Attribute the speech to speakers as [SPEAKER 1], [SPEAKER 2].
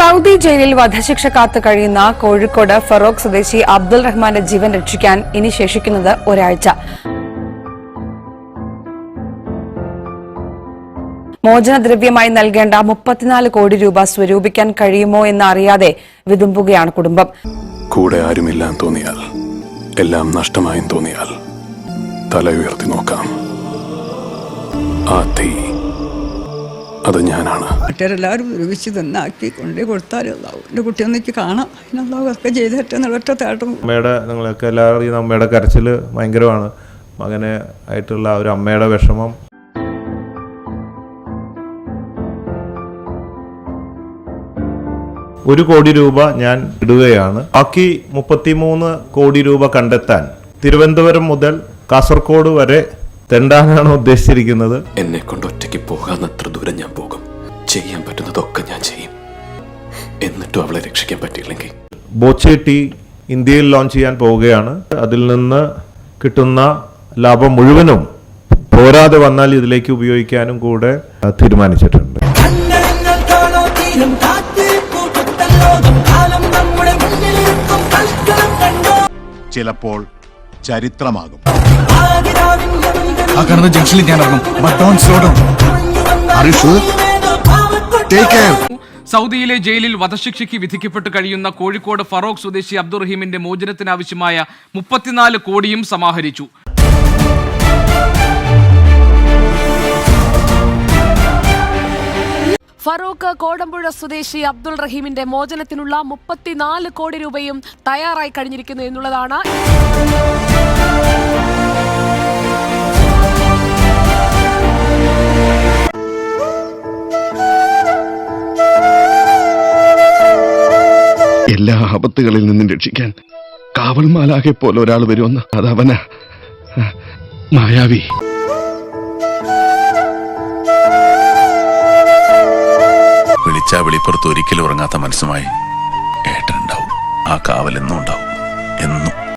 [SPEAKER 1] Saudi ജയിലിൽ വധശിക്ഷ കാത്തു കഴിയുന്ന കോഴിക്കോട് ഫറോക്ക് സ്വദേശി അബ്ദുൾ റഹ്മാന്റെ ജീവൻ രക്ഷിക്കാൻ ഇനി ശേഷിക്കുന്നത് ഒരാഴ്ച. മോചനദ്രവ്യമായി നൽകേണ്ട മുപ്പത്തിനാല് കോടി രൂപ സ്വരൂപിക്കാൻ കഴിയുമോ എന്ന് അറിയാതെ വിതുമ്പുകയാണ് കുടുംബം.
[SPEAKER 2] കൂടെ ആരുമില്ലാൻ തോന്നിയാൽ എല്ലാം നഷ്ടമായും തോന്നിയാൽ തല ഉയർത്തി നോക്കാം. ആ തീ അത് ഞാനാണ്.
[SPEAKER 3] മറ്റേരെല്ലാവരും ഒരുമിച്ച് തന്നാക്കി കൊണ്ടേ കൊടുത്താൽ അല്ലാവും എന്റെ കുട്ടി ഒന്നിക്ക് കാണാം. അതൊക്കെ ഒക്കെ ചെയ്ത് തട്ടെന്നുള്ള ഒറ്റ തേട്ടം.
[SPEAKER 4] അമ്മയുടെ നിങ്ങളൊക്കെ എല്ലാവരും അറിയുന്ന അമ്മയുടെ കരച്ചിൽ ഭയങ്കരമാണ്. മകനെ ആയിട്ടുള്ള ആ ഒരു അമ്മയുടെ വിഷമം. ഒരു കോടി രൂപ ഞാൻ ഇടുകയാണ്. ബാക്കി മുപ്പത്തിമൂന്ന് കോടി രൂപ കണ്ടെത്താൻ തിരുവനന്തപുരം മുതൽ കാസർഗോഡ് വരെ തെണ്ടാനാണ് ഉദ്ദേശിച്ചിരിക്കുന്നത്?
[SPEAKER 2] എന്നെ കൊണ്ട് ഒറ്റയ്ക്ക് പോകാന്നത്ര ദൂരം ഞാൻ പോകും. ചെയ്യാൻ പറ്റുന്നതൊക്കെ ഞാൻ ചെയ്യും. എന്നിട്ടും അവളെ രക്ഷിക്കാൻ പറ്റിയില്ലെങ്കിൽ.
[SPEAKER 4] ബോച്ചേട്ടി ഇന്ത്യയിൽ ലോഞ്ച് ചെയ്യാൻ പോവുകയാണ്. അതിൽ നിന്ന് കിട്ടുന്ന ലാഭം മുഴുവനും പോരാതെ വന്നാൽ ഇതിലേക്ക് ഉപയോഗിക്കാനും കൂടെ തീരുമാനിച്ചിട്ടുണ്ട്.
[SPEAKER 5] ചിലപ്പോൾ ചരിത്രമാകും.
[SPEAKER 6] ജംഗ്ഷനിൽ ഞാൻ
[SPEAKER 7] സൗദിയിലെ ജയിലിൽ വധശിക്ഷയ്ക്ക് വിധിക്കപ്പെട്ട് കഴിയുന്ന കോഴിക്കോട് ഫറോക്ക് സ്വദേശി അബ്ദുറഹീമിന്റെ മോചനത്തിനാവശ്യമായ മുപ്പത്തിനാല് കോടിയും സമാഹരിച്ചു.
[SPEAKER 8] ഫറൂഖ് കോടമ്പുഴ സ്വദേശി അബ്ദുൾ റഹീമിന്റെ മോചനത്തിനുള്ള മുപ്പത്തിനാല് കോടി രൂപയും തയ്യാറായി കഴിഞ്ഞിരിക്കുന്നു എന്നുള്ളതാണ്
[SPEAKER 9] എല്ലാ ആപത്തുകളിൽ നിന്നും രക്ഷിക്കാൻ കാവൽമാലാകെ പോലെ ഒരാൾ വരുമെന്ന്. അതവന. മായാവി.
[SPEAKER 5] വിളിച്ചാ വെളിപ്പുറത്ത് ഒരിക്കലും ഉറങ്ങാത്ത മനസ്സുമായി ഏട്ടനുണ്ടാവും. ആ കാവൽ എന്നും ഉണ്ടാവും. എന്നും.